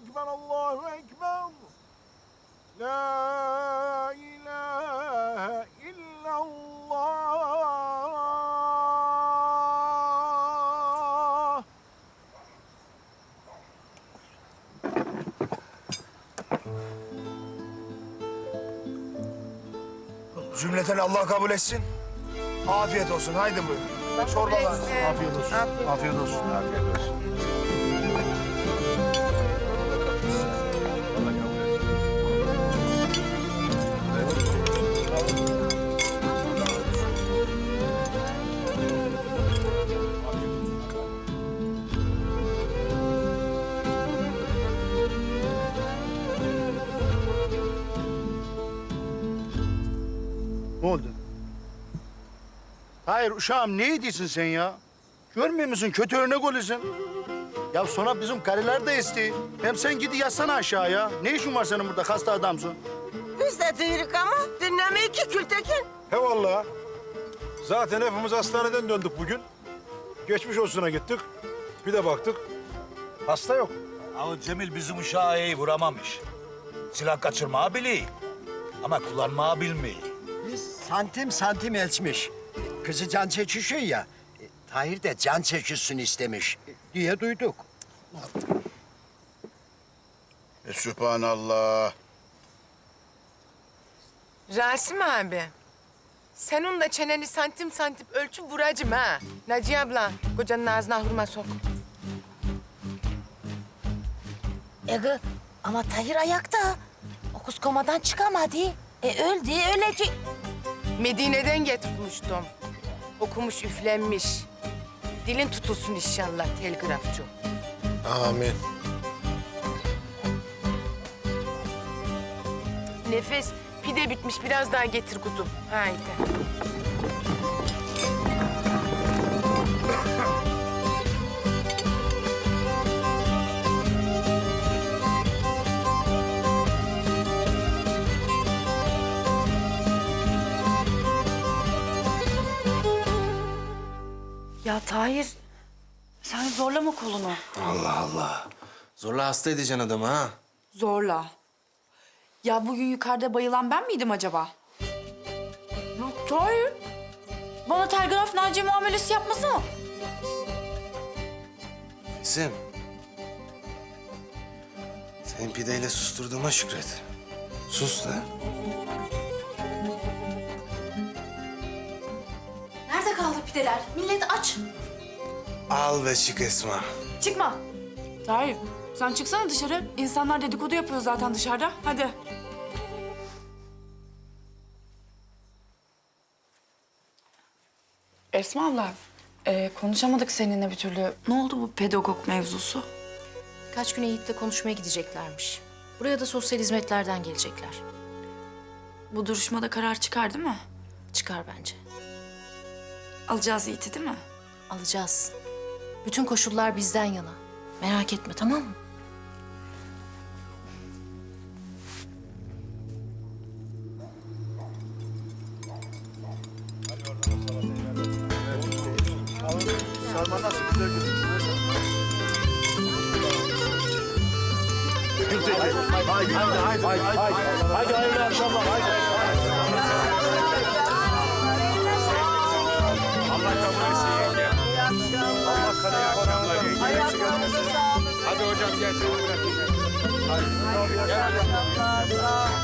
Ekber, Allahu Ekber. La ilahe illallah. Cümleten Allah kabul etsin. Afiyet olsun. Haydi buyurun. Çorbalar. Afiyet olsun. Afiyet olsun. Afiyet olsun. Afiyet olsun. Ne oldu? Hayır uşağım ne ediyorsun sen ya? Görmüyor musun kötü örnek oluyorsun. Ya sonra bizim karılar da isti. Hem sen gidi yatsana aşağıya. Ne işin var senin burada hasta adamsın? Biz de duyuruk ama dinlemeyi ki Kültekin. He vallahi. Zaten hepimiz hastaneden döndük bugün. Geçmiş olsuna gittik. Bir de baktık. Hasta yok. Ama Cemil bizim uşağı iyi vuramamış. Silah kaçırmayı biliyor. Ama kullanmayı bilmiyor. Santim santim ölçmüş. Kızı can çekişiyor ya. e, Tahir de can çekişsin istemiş e, diye duyduk. E, Sübhanallah. Rasim abi. Sen onunla çeneni santim santim ölçüp vuracım ha. Naciye abla, kocanın ağzına hurma sok. Ege ama Tahir ayakta. Okuz komadan çıkamadı. E öldü, ölecek. Medine'den getirmiştim. Okumuş, üflenmiş. Dilin tutulsun inşallah telgrafçı. Amin. Nefes, pide bitmiş. Biraz daha getir kuzum. Haydi. Ya Tahir, sen zorlama kolunu. Allah Allah. Zorla hasta edeceksin adamı ha. Zorla. Ya bugün yukarıda bayılan ben miydim acaba? Yok Tahir. Bana telgraf Naciye muamelesi yapmasana. Esim. Senin pideyle susturduğuma şükret. Sus da. Pideler? Millet aç. Al ve çık Esma. Çıkma. Tahir, sen çıksana dışarı. İnsanlar dedikodu yapıyor zaten dışarıda. Hadi. Esma abla, e, konuşamadık seninle bir türlü. Ne oldu bu pedagog mevzusu? Kaç gün Yiğit'le konuşmaya gideceklermiş. Buraya da sosyal hizmetlerden gelecekler. Bu duruşmada karar çıkar değil mi? Çıkar bence. Alacağız Yiğit'i değil mi? Alacağız. Bütün koşullar bizden yana. Merak etme tamam mı? Sarma nasıl güzel gözüküyor. Haydi, haydi, haydi, haydi, haydi. Haydi, hayırlı akşamlar. Haydi. Allah hocam gel seni bırakayım. Bırakıyorum. Gel hocam